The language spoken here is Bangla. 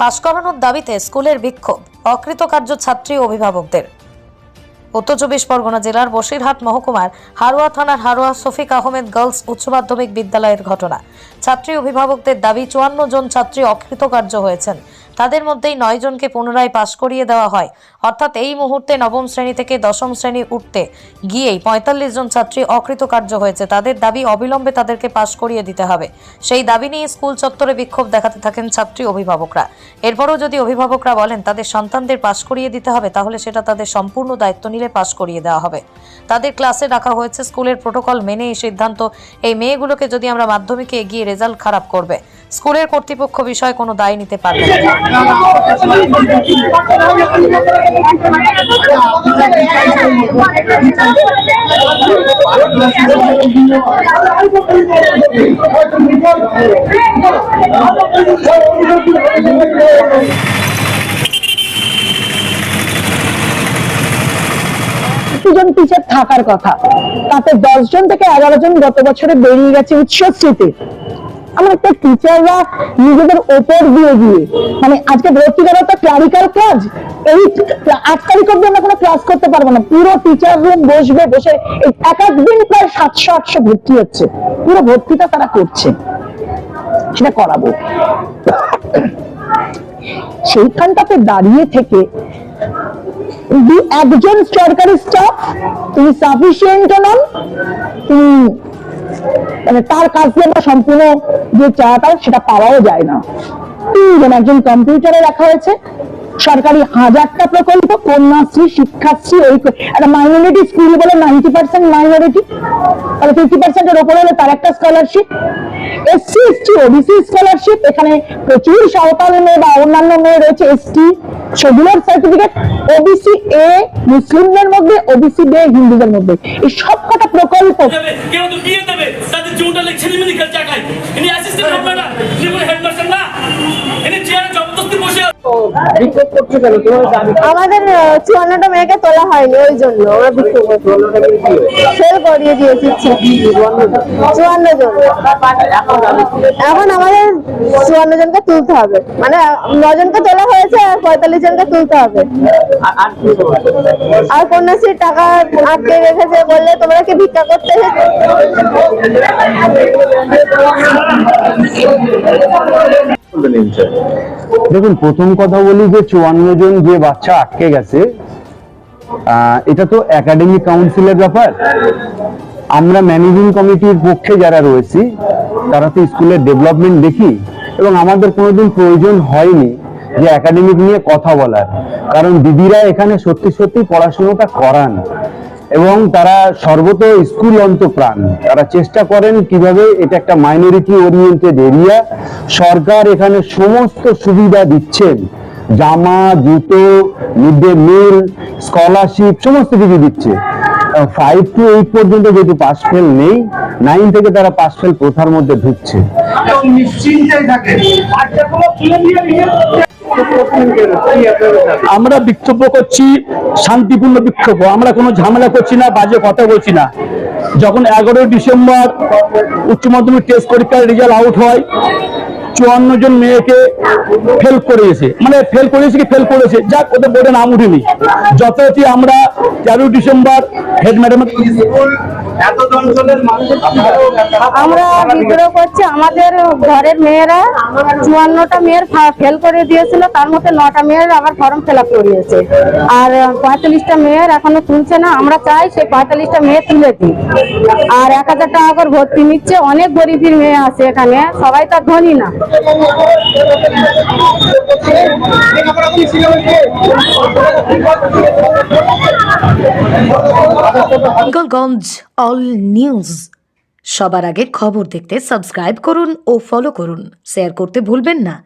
পাশ করানোর দাবিতে স্কুলের বিক্ষোভ, অকৃতকার্য ছাত্রী অভিভাবকদের। উত্তর চব্বিশ পরগনা জেলার বসিরহাট মহকুমার হারোয়া থানার হারোয়া সফিক আহমেদ গার্লস উচ্চ মাধ্যমিক বিদ্যালয়ের ঘটনা। ছাত্রী অভিভাবকদের দাবি, চুয়ান্ন জন ছাত্রী অকৃতকার্য হয়েছেন। তাদের মধ্যেই নয় জনকে পুনরায় পাশ করিয়ে দেওয়া হয়। অর্থাৎ এই মুহূর্তে নবম শ্রেণি থেকে দশম শ্রেণি উঠতে গিয়েই পঁয়তাল্লিশ জন ছাত্রী অকৃতকার্য হয়েছে। তাদের দাবি অবিলম্বে তাদেরকে পাশ করিয়ে দিতে হবে। সেই দাবি নিয়ে স্কুল চত্বরে বিক্ষোভ দেখাতে থাকেন ছাত্রী অভিভাবকরা। এরপরও যদি অভিভাবকরা বলেন, তাদের সন্তানদের পাশ করিয়ে দিতে হবে, তাহলে সেটা তাদের সম্পূর্ণ দায়িত্ব নিলে পাশ করিয়ে দেওয়া হবে। তাদের ক্লাসে রাখা হয়েছে, স্কুলের প্রোটোকল মেনে এই সিদ্ধান্ত। এই মেয়েগুলোকে যদি আমরা মাধ্যমিকে এগিয়ে রেজাল্ট খারাপ করবে স্কুলের কর্তৃপক্ষ বিষয়ে কোনো দায় নিতে পারবে জন টিচার থাকার কথা। তাতে দশ জন থেকে এগারো জন গত বছরে বেরিয়ে গেছে উচ্চশ্রীতে আমার একটা টিচাররা নিজেদের ওপর দিয়ে গিয়ে মানে আজকে ভর্তি তো ক্লারিক্যাল কাজ এই আট তারিখ অব্দি আমরা কোনো ক্লাস করতে পারব না। পুরো টিচার রুম বসবে, বসে এক প্রায় সাতশো, আটশো ভর্তি হচ্ছে। পুরো ভর্তিটা তারা করছে। সেটা করাবো। সেইখানটাতে দাঁড়িয়ে থেকে একজন সরকারি স্টাফ তিনি সাফিসিয়েন্ট নন, তিনি মানে তার কাছ দিয়ে আমরা সম্পূর্ণ যে চাটা সেটা পাওয়াও যায় না। তিনজন একজন কম্পিউটারে রাখা হয়েছে। সরকারি হাজারটা প্রকল্প, কন্যাশ্রী, শিক্ষাশ্রী ওই একটা মাইনরিটি স্কুল বলে নাইনটি পার্সেন্ট মাইনরিটি তাহলে ফিফটি পার্সেন্টের ওপরে হলে তার একটা scholarship SC ST OBC scholarship এখানে প্রচুর সাঁওতাল মেয়ে বা অন্যান্য মেয়ে রয়েছে এসটি সেগুলোর সার্টিফিকেট ওবিসি এ মুসলিমদের মধ্যে ওবিসি বে হিন্দুদের মধ্যে। এই সব কটা প্রকল্প কেউ তো বিয়ে দেবে। তাদের জায়গায় ইনি অ্যাসিস্ট্যান্ট হবে ম্যাডাম আমাদের চুয়ান্নটা মেয়েকে তোলা হয়নি ওই জন্য আমরা বিক্ষোভ করছি। ফেল করিয়ে দিয়েছি চুয়ান্ন জন? এখন আমাদের চুয়ান্ন জনকে তুলতে হবে। মানে নজনকে তোলা হয়েছে আর পঁয়তাল্লিশ জনকে তুলতে হবে। আর কন্যাশ্রীর টাকা আটকে রেখেছে বললে তোমরা কি ভিক্ষা করতে এসেছ? দেখুন, প্রথম কথা বলি যে চুয়ান্ন জন যে বাচ্চা আটকে গেছে এটা তো একাডেমিক কাউন্সিলের ব্যাপার। আমরা ম্যানেজিং কমিটির পক্ষে যারা রয়েছি, তারা তো স্কুলের ডেভেলপমেন্ট দেখি এবং আমাদের কোনোদিন প্রয়োজন হয়নি যে একাডেমিক নিয়ে কথা বলার। কারণ দিদিরা এখানে সত্যি সত্যি পড়াশোনাটা করান। এবং তারা সর্বত স্কুল অন্তপ্রাণ তারা চেষ্টা করেন কীভাবে এটা একটা মাইনরিটি ওরিয়েন্টেড এরিয়া সরকার এখানে সমস্ত সুবিধা দিচ্ছেন। জামা, জুতো মিড ডে মিল স্কলারশিপ সমস্ত কিছু দিচ্ছে। ফাইভ টু এইট পর্যন্ত যেহেতু পাস ফেল নেই নাইন থেকে তারা পাস ফেল প্রথার মধ্যে ঢুকছে। আমরা বিক্ষোভ করছি শান্তিপূর্ণ বিক্ষোভ। আমরা কোনো ঝামেলা করছি না বাজে কথা বলছি না। যখন এগারোই ডিসেম্বর উচ্চ মাধ্যমিক টেস্ট পরীক্ষার রেজাল্ট আউট হয় চুয়ান্ন জন মেয়েকে ফেল করিয়েছে। মানে ফেল করিয়েছে কি ফেল করেছে? যাক ওদের বোর্ডে নাম উঠেনি। যথারীতি আমরা তেরোই ডিসেম্বর হেড ম্যাডাম আমরা বিদ্রোহ করছি আমাদের ঘরের মেয়েরা চুয়ান্নটা মেয়ের ফেল করে দিয়েছিল তার মধ্যে নটা মেয়ের আবার ফর্ম ফিল আপ করিয়েছে। আর পঁয়তাল্লিশটা মেয়ের এখনও তুলছে না আমরা চাই সেই পঁয়তাল্লিশটা মেয়ে তুলে দিই আর এক হাজার টাকা করে ভর্তি নিচ্ছে অনেক গরিবের মেয়ে আছে এখানে সবাই তো ধনী না। গোলগঞ্জ অল নিউজ সবার আগে খবর দেখতে সাবস্ক্রাইব করুন ও ফলো করুন। শেয়ার করতে ভুলবেন না।